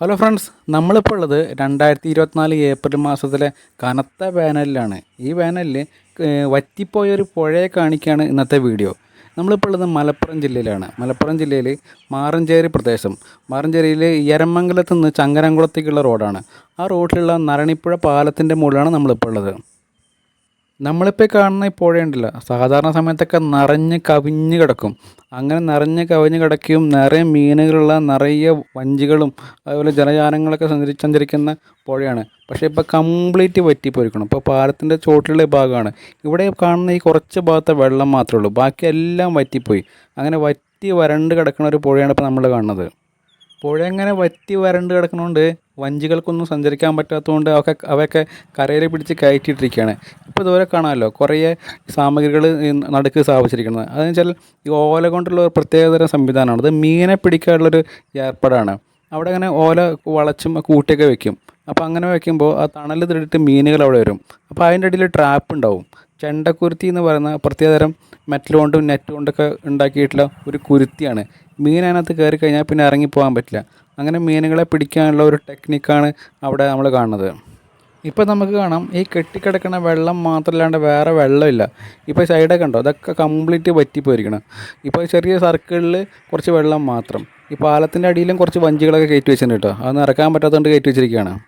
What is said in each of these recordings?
Hello friends നമ്മളിപ്പോൾ ഉള്ളത് രണ്ടായിരത്തി ഇരുപത്തിനാല് ഏപ്രിൽ മാസത്തിലെ കനത്ത വേനലിലാണ്. ഈ വേനലിൽ വറ്റിപ്പോയൊരു പുഴയെ കാണിക്കുകയാണ് ഇന്നത്തെ വീഡിയോ. നമ്മളിപ്പോൾ ഉള്ളത് മലപ്പുറം ജില്ലയിലാണ്. മലപ്പുറം ജില്ലയിൽ മാറഞ്ചേരി പ്രദേശം. മാറഞ്ചേരിയിൽ എരമംഗലത്ത് നിന്ന് ചങ്ങരംകുളത്തേക്കുള്ള റോഡാണ്. ആ റോഡിലുള്ള നരണിപ്പുഴ പാലത്തിന്റെ മുകളിലാണ് നമ്മളിപ്പോൾ ഉള്ളത്. നമ്മളിപ്പോൾ കാണുന്ന ഈ പുഴയുണ്ടല്ലോ സാധാരണ സമയത്തൊക്കെ നിറഞ്ഞ് കവിഞ്ഞ് കിടക്കും. അങ്ങനെ നിറഞ്ഞ് കവിഞ്ഞ് കിടക്കുകയും നിറയെ മീനുകളുള്ള നിറയെ വഞ്ചികളും അതുപോലെ ജലയാനങ്ങളൊക്കെ സഞ്ചരി സഞ്ചരിക്കുന്ന പുഴയാണ്. പക്ഷേ ഇപ്പോൾ കംപ്ലീറ്റ് വറ്റിപ്പോയിരിക്കണം ഇപ്പോൾ പാലത്തിന്റെ ചോട്ടിലുള്ള ഭാഗമാണ്. ഇവിടെ കാണുന്ന ഈ കുറച്ച് ഭാഗത്തെ വെള്ളം മാത്രമേ ഉള്ളൂ. ബാക്കി എല്ലാം വറ്റിപ്പോയി. അങ്ങനെ വറ്റി വരണ്ട് കിടക്കുന്ന ഒരു പുഴയാണ് ഇപ്പോൾ നമ്മൾ കാണുന്നത്. പുഴ ഇങ്ങനെ വറ്റി വരണ്ട് കിടക്കുന്നതുകൊണ്ട് വഞ്ചികൾക്കൊന്നും സഞ്ചരിക്കാൻ പറ്റാത്തതുകൊണ്ട് അവക്കെ അവയൊക്കെ കരയിൽ പിടിച്ച് കയറ്റിയിട്ടിരിക്കുകയാണ്. ഇപ്പോൾ ഇതുവരെ കാണാമല്ലോ കുറേ സാമഗ്രികൾ നടുക്ക് സ്ഥാപിച്ചിരിക്കുന്നത്. അതെന്ന് വെച്ചാൽ ഈ ഓല കൊണ്ടുള്ള ഒരു പ്രത്യേകതരം സംവിധാനമാണ്. അത് മീനെ പിടിക്കാനുള്ളൊരു ഏർപ്പാടാണ്. അവിടെ അങ്ങനെ ഓല വളച്ചും കൂട്ടിയൊക്കെ വെക്കും. അപ്പോൾ അങ്ങനെ വെക്കുമ്പോൾ ആ തണൽ തിരിട്ട് മീനുകൾ അവിടെ വരും. അപ്പോൾ അതിന്റെ ഇടയിൽ ട്രാപ്പ് ഉണ്ടാവും. ചെണ്ടക്കുരുത്തി എന്ന് പറയുന്ന പ്രത്യേകതരം മെറ്റൽ കൊണ്ടും നെറ്റ് കൊണ്ടൊക്കെ ഉണ്ടാക്കിയിട്ടുള്ള ഒരു കുരുത്തിയാണ്. മീൻ അതിനകത്ത് കയറി കഴിഞ്ഞാൽ പിന്നെ ഇറങ്ങി പോകാൻ പറ്റില്ല. അങ്ങനെ മീനുകളെ പിടിക്കാനുള്ള ഒരു ടെക്നിക്കാണ് അവിടെ നമ്മൾ കാണുന്നത്. ഇപ്പോൾ നമുക്ക് കാണാം ഈ കെട്ടിക്കിടക്കുന്ന വെള്ളം മാത്രമല്ലാണ്ട് വേറെ വെള്ളമില്ല. ഇപ്പോൾ സൈഡൊക്കെ ഉണ്ടോ അതൊക്കെ കംപ്ലീറ്റ് വറ്റിപ്പോയിരിക്കണം. ഇപ്പോൾ ചെറിയ സർക്കിളിൽ കുറച്ച് വെള്ളം മാത്രം. ഈ പാലത്തിന്റെ അടിയിലും കുറച്ച് വഞ്ചികളൊക്കെ കയറ്റി വെച്ചിട്ടുണ്ട് കേട്ടോ. അത് ഇറക്കാൻ പറ്റാത്തതുകൊണ്ട് കയറ്റി വെച്ചിരിക്കുകയാണ്.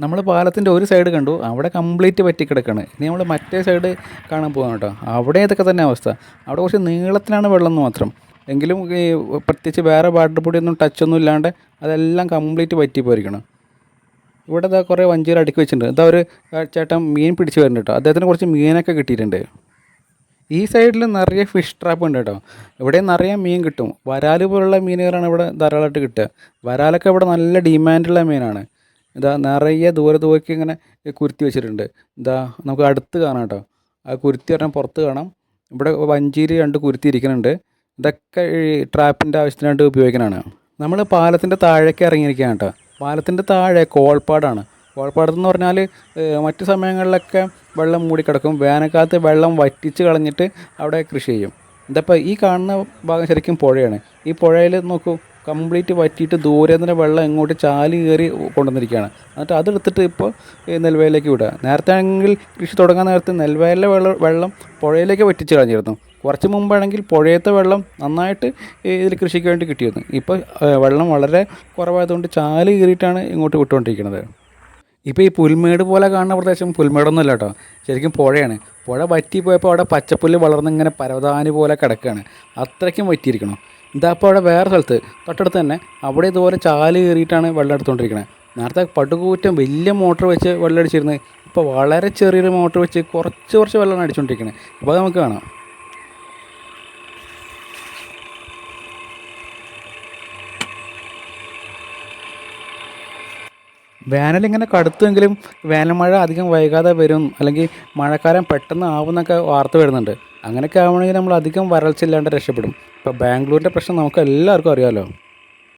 നമ്മൾ പാലത്തിന്റെ ഒരു സൈഡ് കണ്ടു അവിടെ കംപ്ലീറ്റ് പറ്റിക്കിടക്കാണ് ഇനി നമ്മൾ മറ്റേ സൈഡ് കാണാൻ പോകാം കേട്ടോ. അവിടെ ഇതൊക്കെ തന്നെ അവസ്ഥ. അവിടെ കുറച്ച് നീളത്തിലാണ് വെള്ളം എന്ന് മാത്രം. എങ്കിലും ഈ പ്രത്യേകിച്ച് വേറെ വാട്ടർ പൊടിയൊന്നും ടച്ചൊന്നും ഇല്ലാണ്ട് അതെല്ലാം കംപ്ലീറ്റ് പറ്റിപ്പോയിരിക്കണം ഇവിടെ ഇതാ കുറേ വഞ്ചികൾ അടുക്കി വെച്ചിട്ടുണ്ട്. ഇതാ ഒരു ചേട്ടൻ മീൻ പിടിച്ച് വരുന്നുണ്ട് കേട്ടോ. അദ്ദേഹത്തിന് കുറച്ച് മീനൊക്കെ കിട്ടിയിട്ടുണ്ട്. ഈ സൈഡിൽ നിറയെ ഫിഷ് ട്രാപ്പ് ഉണ്ട് കേട്ടോ. ഇവിടെ നിറയെ മീൻ കിട്ടും. വരാൽ പോലുള്ള മീനുകളാണ് ഇവിടെ ധാരാളമായിട്ട് കിട്ടുക. വരാലൊക്കെ ഇവിടെ നല്ല ഡിമാൻഡുള്ള മീനാണ്. ഇതാ നിറയെ ദൂരെ ദൂരേക്ക് ഇങ്ങനെ കുരുത്തി വെച്ചിട്ടുണ്ട്. ഇതാ നമുക്ക് അടുത്ത് കാണാം കേട്ടോ. ആ കുരുത്തി പറഞ്ഞാൽ പുറത്ത് കാണാം. ഇവിടെ വഞ്ചിയിൽ രണ്ട് കുരുത്തി ഇരിക്കുന്നുണ്ട്. ഇതൊക്കെ ഈ ട്രാപ്പിന്റെ ആവശ്യത്തിനായിട്ട് ഉപയോഗിക്കുന്നതാണ് നമ്മൾ പാലത്തിന്റെ താഴേക്ക് ഇറങ്ങിയിരിക്കുകയാണ് കേട്ടോ. പാലത്തിന്റെ താഴെ കോൾപ്പാടാണ് കോൾപ്പാടത്തെന്ന് പറഞ്ഞാൽ മറ്റ് മറ്റു സമയങ്ങളിലൊക്കെ വെള്ളം മൂടിക്കിടക്കും. വേനൽക്കാലത്ത് വെള്ളം വറ്റിച്ച് കളഞ്ഞിട്ട് അവിടെ കൃഷി ചെയ്യും. ഇതപ്പോൾ ഈ കാണുന്ന ഭാഗം ശരിക്കും പുഴയാണ്. ഈ പുഴയിൽ നോക്കൂ കംപ്ലീറ്റ് വറ്റിയിട്ട് ദൂരെ നിന്ന് വെള്ളം ഇങ്ങോട്ട് ചാലി കയറി കൊണ്ടുവന്നിരിക്കുകയാണ്. എന്നിട്ട് അതെടുത്തിട്ട് ഇപ്പോൾ നെൽവയലിലേക്ക് വിടുക. നേരത്തെ ആണെങ്കിൽ കൃഷി തുടങ്ങാൻ നേരത്തെ നെൽവയലിലെ വെള്ളം വെള്ളം പുഴയിലേക്ക് വറ്റിച്ച് കളഞ്ഞിരുന്നു. കുറച്ച് മുമ്പാണെങ്കിൽ പുഴയത്തെ വെള്ളം നന്നായിട്ട് ഇതിൽ കൃഷിക്ക് വേണ്ടി കിട്ടിയിരുന്നു. ഇപ്പോൾ വെള്ളം വളരെ കുറവായതുകൊണ്ട് ചാൽ കീറിയിട്ടാണ് ഇങ്ങോട്ട് വിട്ടുകൊണ്ടിരിക്കുന്നത്. ഇപ്പോൾ ഈ പുൽമേട് പോലെ കാണുന്ന പ്രദേശം പുൽമേടൊന്നും അല്ല കേട്ടോ. ശരിക്കും പുഴയാണ്. പുഴ വറ്റിപ്പോയപ്പോൾ അവിടെ പച്ചപ്പുല്ല് വളർന്ന് ഇങ്ങനെ പരവതാനി പോലെ കിടക്കുകയാണ്. അത്രയ്ക്കും വറ്റിയിരിക്കണം ഇതാ അപ്പോൾ അവിടെ വേറെ സ്ഥലത്ത് തൊട്ടടുത്ത് തന്നെ അവിടെ ഇതുപോലെ ചാൽ കയറിയിട്ടാണ് വെള്ളം എടുത്തുകൊണ്ടിരിക്കുന്നത്. നേരത്തെ പടുകൂറ്റം വലിയ മോട്ടർ വെച്ച് വെള്ളം അടിച്ചിരുന്നത് ഇപ്പോൾ വളരെ ചെറിയൊരു മോട്ടർ വെച്ച് കുറച്ച് കുറച്ച് വെള്ളമാണ് അടിച്ചുകൊണ്ടിരിക്കുന്നത്. അപ്പോൾ നമുക്ക് കാണാം. വേനൽ ഇങ്ങനെ വേനൽമഴ വേനൽ മഴ അധികം വൈകാതെ വരും അല്ലെങ്കിൽ മഴക്കാലം പെട്ടെന്ന് ആവുമെന്നൊക്കെ വാർത്ത വരുന്നുണ്ട്. അങ്ങനെയൊക്കെ ആവണമെങ്കിൽ നമ്മൾ അധികം വരൾച്ച ഇല്ലാണ്ട് രക്ഷപ്പെടും. ഇപ്പോൾ ബാംഗ്ലൂരിന്റെ പ്രശ്നം നമുക്ക് എല്ലാവർക്കും അറിയാമല്ലോ